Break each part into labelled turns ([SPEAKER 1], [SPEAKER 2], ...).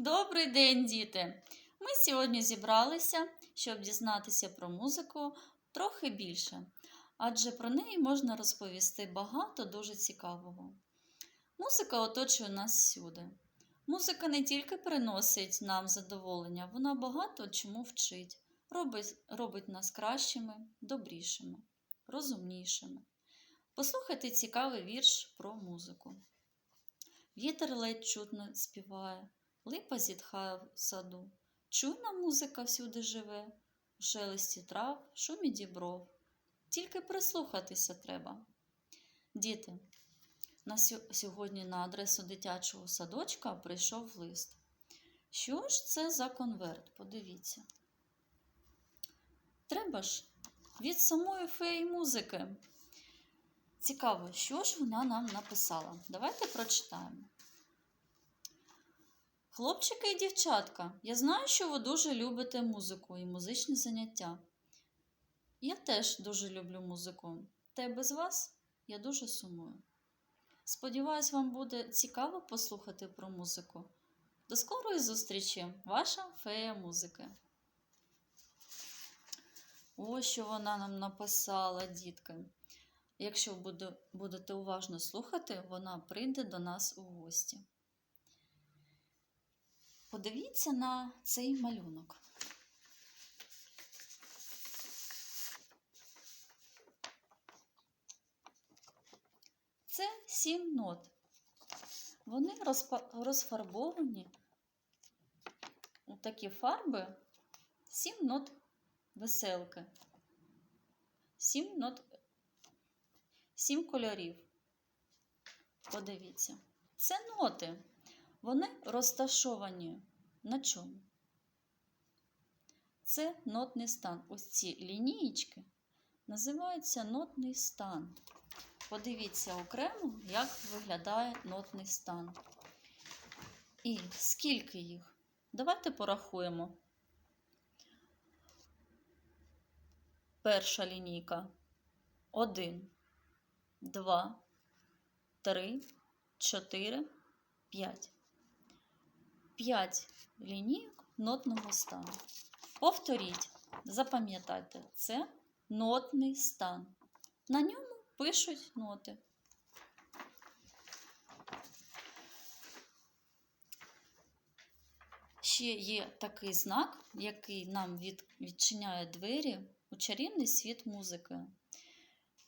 [SPEAKER 1] Добрий день, діти! Ми сьогодні зібралися, щоб дізнатися про музику трохи більше, адже про неї можна розповісти багато дуже цікавого. Музика оточує нас всюди. Музика не тільки приносить нам задоволення, вона багато чому вчить, робить, робить нас кращими, добрішими, розумнішими. Послухайте цікавий вірш про музику. Вітер ледь чутно співає, липа зітхає в саду. Чуйна музика всюди живе, у шелесті трав, шумі дібров. Тільки прислухатися треба. Діти, на сьо- сьогодні на адресу дитячого садочка прийшов лист. Що ж це за конверт? Подивіться. Треба ж від самої феї музики. Цікаво, що ж вона нам написала. Давайте прочитаємо. Хлопчики і дівчатка, я знаю, що ви дуже любите музику і музичні заняття. Я теж дуже люблю музику. Та й без вас я дуже сумую. Сподіваюсь, вам буде цікаво послухати про музику. До скорої зустрічі, ваша фея музики. Ось що вона нам написала, дітки. Якщо буде- будете уважно слухати, вона прийде до нас у гості. Подивіться на цей малюнок. Це сім нот. Вони розфарбовані у такі фарби, сім нот веселки, сім нот, сім кольорів. Подивіться. Це ноти. Вони розташовані на чому? Це нотний стан. Ось ці лінієчки називаються нотний стан. Подивіться окремо, як виглядає нотний стан. І скільки їх? Давайте порахуємо. Перша лінійка. Один, два, три, чотири, п'ять. П'ять лінійок нотного стану. Повторіть, запам'ятайте, це нотний стан. На ньому пишуть ноти. Ще є такий знак, який нам відчиняє двері у чарівний світ музики.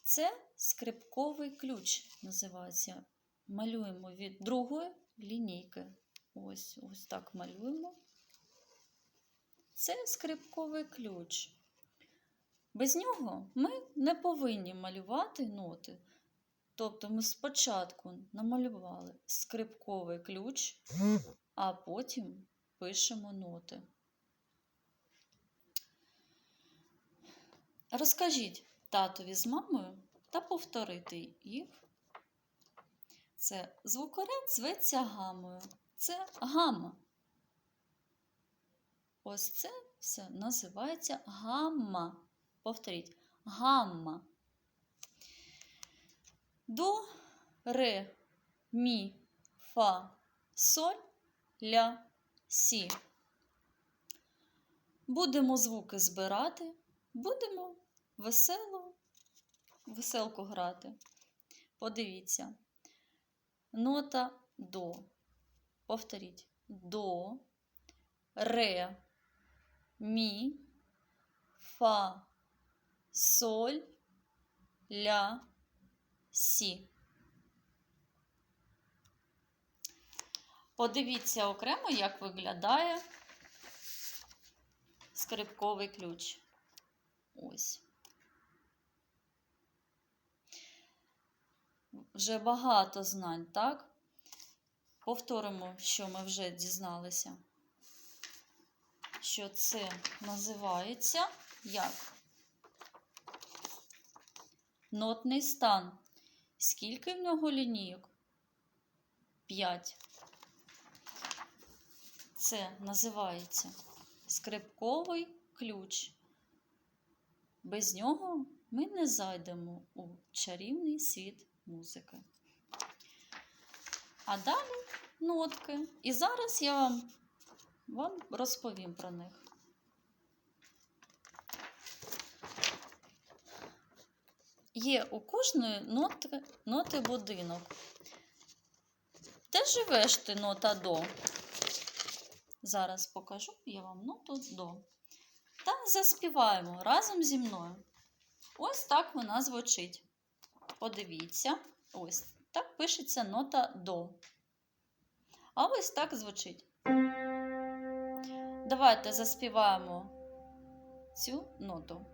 [SPEAKER 1] Це скрипковий ключ називається. Малюємо від другої лінійки. Ось, ось так малюємо. Це скрипковий ключ. Без нього ми не повинні малювати ноти. Тобто ми спочатку намалювали скрипковий ключ, а потім пишемо ноти. Розкажіть татові з мамою та повторити їх. Це звукоряд зветься гамою. Це гама. Ось це все називається гамма. Повторіть гамма. До, ре, мі, фа, соль, ля, сі. Будемо звуки збирати, будемо весело, веселку грати. Подивіться. Нота до. Повторіть. До, ре, мі, фа, соль, ля, сі. Подивіться окремо, як виглядає скрипковий ключ. Ось. Вже багато знань, так? Повторимо, що ми вже дізналися. Що це називається як? Нотний стан. Скільки в нього лінійок? П'ять. Це називається скрипковий ключ. Без нього ми не зайдемо у чарівний світ музики. А далі нотки. І зараз я вам вам розповім про них. Є у кожної ноти, ноти будинок. Де живеш ти нота до? Зараз покажу я вам ноту до. Та заспіваємо разом зі мною. Ось так вона звучить. Подивіться, ось так пишеться нота до. А ось так звучить. Давайте заспіваємо цю ноту.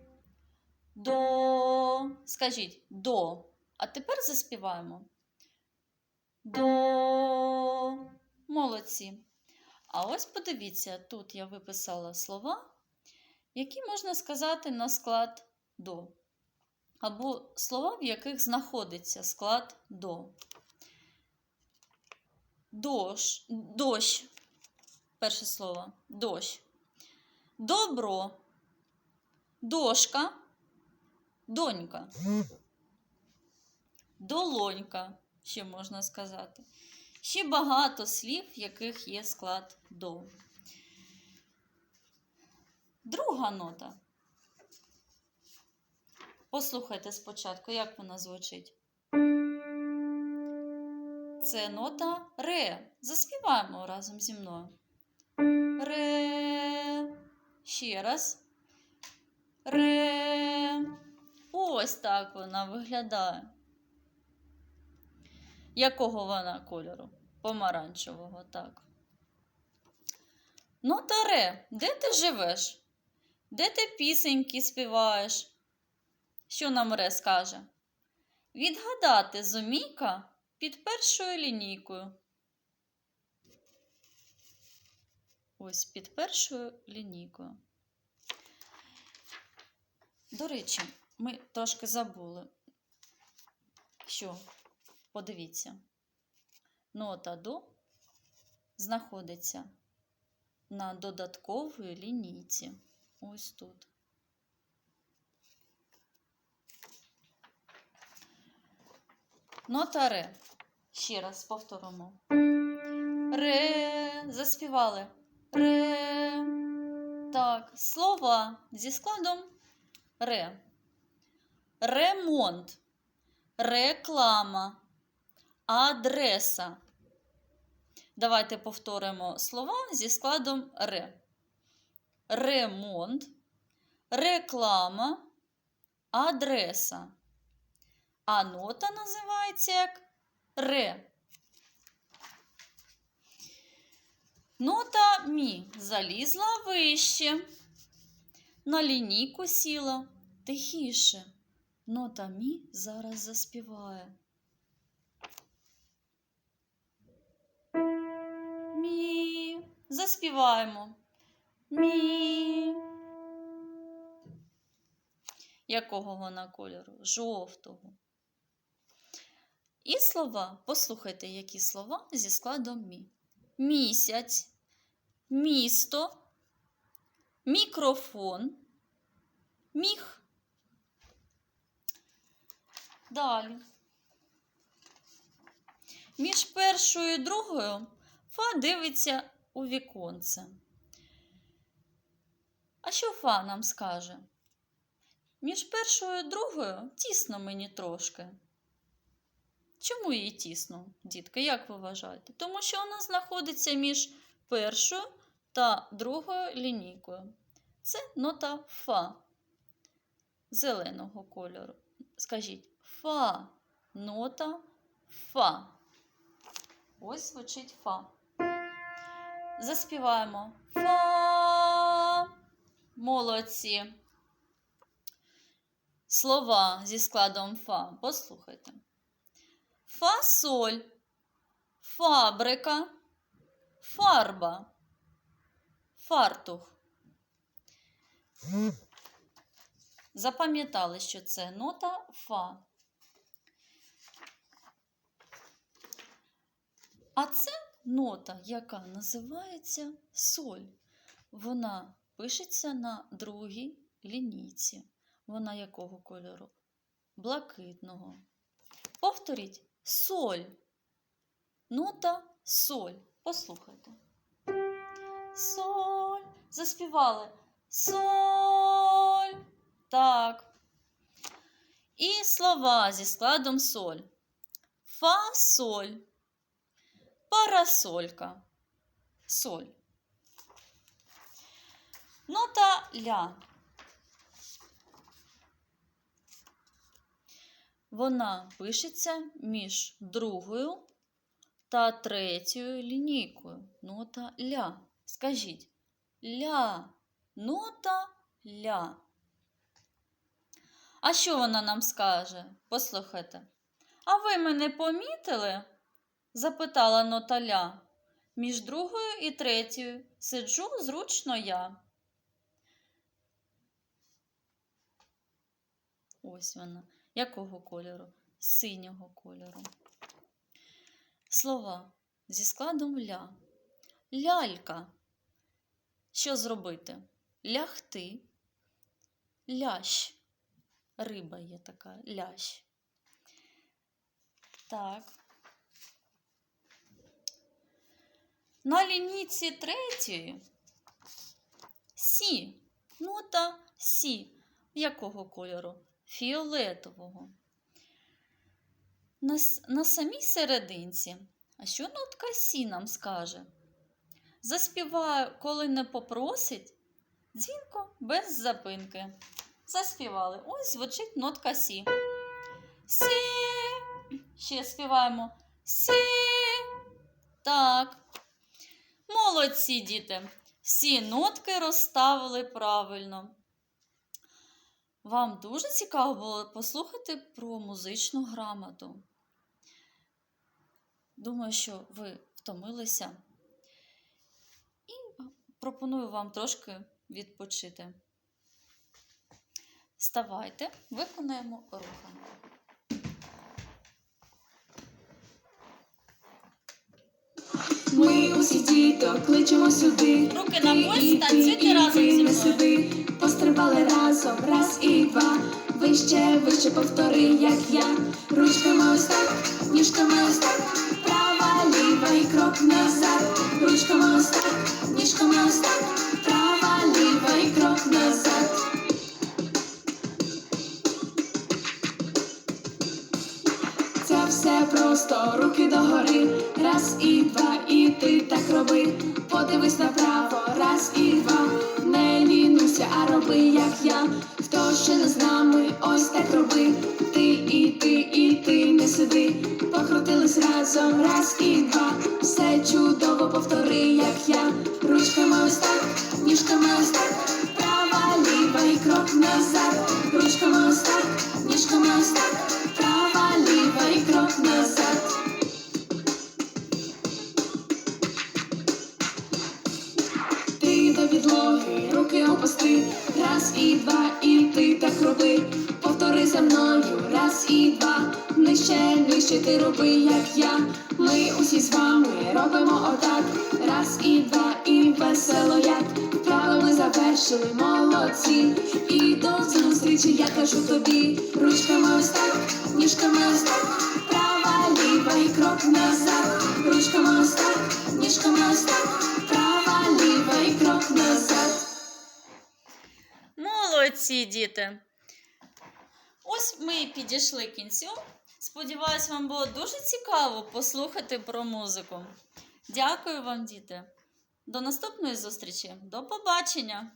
[SPEAKER 1] До. Скажіть до. А тепер заспіваємо. До. Молодці. А ось подивіться, тут я виписала слова, які можна сказати на склад до. Або слова, в яких знаходиться склад до. Дощ, дощ. Перше слово дощ. Добро. Дошка. Донька. Долонька, ще можна сказати. Ще багато слів, в яких є склад до. Друга нота. Послухайте спочатку, як вона звучить. Це нота ре. Заспіваємо разом зі мною. Ре. Ще раз. Ре. Ось так вона виглядає. Якого вона кольору? Помаранчевого, так. Нота ре. Де ти живеш? Де ти пісеньки співаєш? Що нам ре скаже? Відгадати зумійка під першою лінійкою. Ось під першою лінійкою. До речі, ми трошки забули, що, подивіться, нота до знаходиться на додатковій лінійці. Ось тут. Нота ре. Ще раз повторимо. Ре. Заспівали. Ре. Так, слова зі складом ре. Ремонт. Реклама. Адреса. Давайте повторимо слова зі складом ре. Ремонт. Реклама. Адреса. А нота називається як ре. Нота мі залізла вище. На лінійку сіла тихіше. Нота мі зараз заспіває. Мі. Заспіваємо. Мі. Якого вона кольору? Жовтого. І слова. Послухайте, які слова зі складом мі. Місяць, місто, мікрофон, міг. Далі. Між першою і другою Фа дивиться у віконце. А що Фа нам скаже? Між першою і другою тісно мені трошки. Чому їй тісно, дітки, як ви вважаєте? Тому що вона знаходиться між першою та другою лінійкою. Це нота Фа зеленого кольору. Скажіть Фа, нота Фа. Ось звучить Фа. Заспіваємо Фа. Молодці. Слова зі складом Фа. Послухайте. Фасоль, фабрика, фарба, фартух. Запам'ятали, що це нота Фа. А це нота, яка називається соль. Вона пишеться на другій лінійці. Вона якого кольору? Блакитного. Повторіть соль. Нота соль. Послухайте. Соль. Заспівали соль. Так. І слова зі складом соль. Фа-соль. Парасолька. Соль. Нота ля. Вона пишеться між другою та третьою лінійкою. Нота ля. Скажіть ля, нота ля. А що вона нам скаже? Послухайте. А ви мене помітили? запитала нота ля. Між другою і третьою сиджу зручно я. Ось вона. Якого кольору? Синього кольору. Слова зі складом ля. Лялька. Що зробити? Лягти. Лящ. Риба є така, лящ. Так. На лінійці третьої сі. Нота сі. Якого кольору? Фіолетового. На, на самій серединці. А що нотка сі нам скаже? Заспіваю, коли не попросить, дзвінко без запинки. Заспівали. Ось звучить нотка сі. Сі. Ще співаємо. Сі. Так. Молодці, діти. Всі нотки розставили правильно. Вам дуже цікаво було послухати про музичну грамоту. Думаю, що ви втомилися. І пропоную вам трошки відпочити. Вставайте, виконаємо руханку.
[SPEAKER 2] Ми усі діток кличемо сюди.
[SPEAKER 1] Руки на
[SPEAKER 2] і
[SPEAKER 1] танцюйте разом зі мною.
[SPEAKER 2] Раз і два. Вище, вище повтори, як я. Ручками ось так, ніжками ось так. Права, ліва і крок назад. Ручками ось так, ніжками ось так. Права, ліва і крок назад. Це все просто руки догори. Раз і два, і ти так роби. Подивись направо, ось так. Ти і ти, і ти не сиди. Покрутились разом, раз і два. Все чудово повтори, як я. Ручками ось так, ніжками ось так. Права, ліва і крок назад. Ручками ось так, ніжками ось так. Права, ліва і крок назад. Ти до підлоги, руки опусти, раз і два, і. Повтори раз і два, нижче, нижче ти роби, як я. Ми усі з вами робимо отак, раз і два, і весело як. Вправо ми завершили, молодці. І до зустрічі я кажу тобі, ручками ось так, ніжками ось так, права, ліва і крок назад, ручками ось так, ніжками ось так, права, ліва і крок назад.
[SPEAKER 1] Молодці, діти! Ось ми і підійшли кінцю. Сподіваюсь, вам було дуже цікаво послухати про музику. Дякую вам, діти. До наступної зустрічі. До побачення!